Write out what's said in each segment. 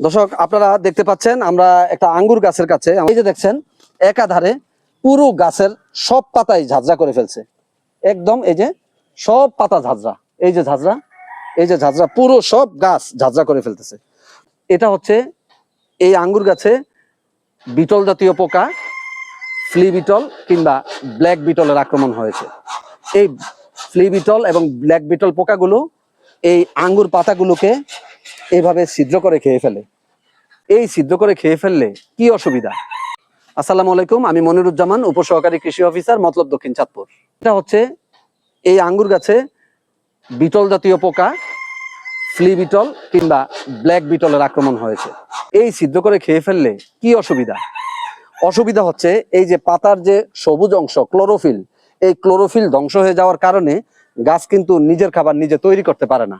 দর্শক, আপনারা দেখতে পাচ্ছেন, আমরা একটা আঙ্গুর গাছের কাছে, এই যে দেখছেন, একাধারে পুরো গাছের সব পাতাই ঝাঁঝরা করে ফেলছে। একদম এই যে সব পাতা ঝাঁঝরা, এই যে ঝাঁঝরা, এই যে ঝাঁঝরা, পুরো সব গাছ ঝাঁঝরা করে ফেলতেছে। এটা হচ্ছে এই আঙ্গুর গাছে বিটল জাতীয় পোকা, ফ্লি বিটল কিংবা ব্ল্যাক বিটলের আক্রমণ হয়েছে। এই ফ্লি বিটল এবং ব্ল্যাক বিটল পোকাগুলো এই আঙ্গুর পাতাগুলোকে এইভাবে ছিদ্র করে খেয়ে ফেলে। এই ছিদ্র করে খেয়ে ফেললে কি অসুবিধা? আসসালামু আলাইকুম, আমি মনিরুজ্জামান, উপসহকারী কৃষি অফিসার, মতলব দক্ষিণ চাঁদপুর। এটা হচ্ছে এই আঙ্গুর গাছে বিটল জাতীয় পোকা, ফ্লি বিটল কিংবা ব্ল্যাক বিটলের আক্রমণ হয়েছে। এই সিদ্ধ করে খেয়ে ফেললে কি অসুবিধা? অসুবিধা হচ্ছে এই যে পাতার যে সবুজ অংশ, ক্লোরোফিল, এই ক্লোরোফিল ধ্বংস হয়ে যাওয়ার কারণে গাছ কিন্তু নিজের খাবার নিজে তৈরি করতে পারে না।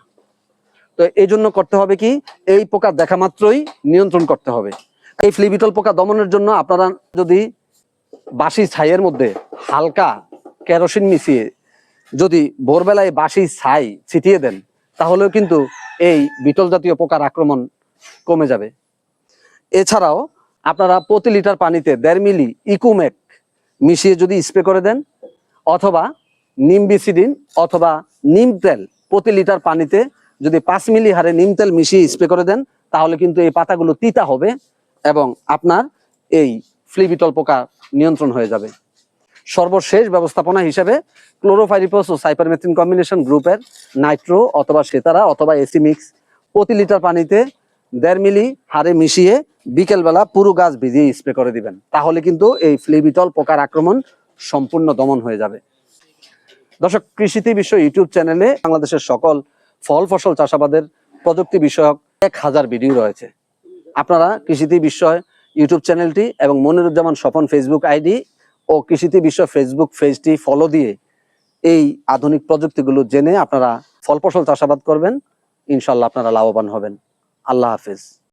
তো এই জন্য করতে হবে কি? এই পোকা দেখা মাত্রই নিয়ন্ত্রণ করতে হবে। এই ফ্লিবিটল পোকা দমনের জন্য আপনারা যদি বাসি ছাইয়ের মধ্যে হালকা কেরোসিন মিশিয়ে যদি ভোরবেলায় বাসি ছাই ছিটিয়ে দেন, তাহলেও কিন্তু এই বিটল জাতীয় পোকার আক্রমণ কমে যাবে। এছাড়াও আপনারা প্রতি লিটার পানিতে দেড় মিলি ইকুমেক মিশিয়ে যদি স্প্রে করে দেন, অথবা নিমবিসিডিন অথবা নিম তেল প্রতি লিটার পানিতে যদি পাঁচ মিলি হারে নিম তেল মিশিয়ে স্প্রে করে দেন, তাহলে কিন্তু এই পাতাগুলো তিতা হবে এবং আপনার এই ফ্লিবিটল পোকা নিয়ন্ত্রণ হয়ে যাবে। সর্বশেষ ব্যবস্থাপনা হিসেবে ক্লোরোফাইরিপস ও সাইপারমেথ্রিন কম্বিনেশন গ্রুপের নাইট্রো অথবা সেতারা অথবা এসি মিক্স প্রতি লিটার পানিতে দেড় মিলি হারে মিশিয়ে বিকেলবেলা পুরো গাছ ভিজিয়ে স্প্রে করে দিবেন। তাহলে কিন্তু এই ফ্লিবিটল পোকার আক্রমণ সম্পূর্ণ দমন হয়ে যাবে। দর্শক, কৃষিতে বিশ্ব ইউটিউব চ্যানেলে বাংলাদেশের সকল ফল ফসল চাষাবাদের প্রযুক্তি বিষয়ক এক হাজার ভিডিও রয়েছে। আপনারা কৃষিতে বিষয় ইউটিউব চ্যানেলটি এবং মনিরুজ্জামান স্বপন ফেসবুক আইডি ও কৃষিতে বিষয় ফেসবুক পেজটি ফলো দিয়ে এই আধুনিক প্রযুক্তিগুলো জেনে আপনারা ফল ফসল চাষাবাদ করবেন। ইনশাল্লাহ আপনারা লাভবান হবেন। আল্লাহ হাফেজ।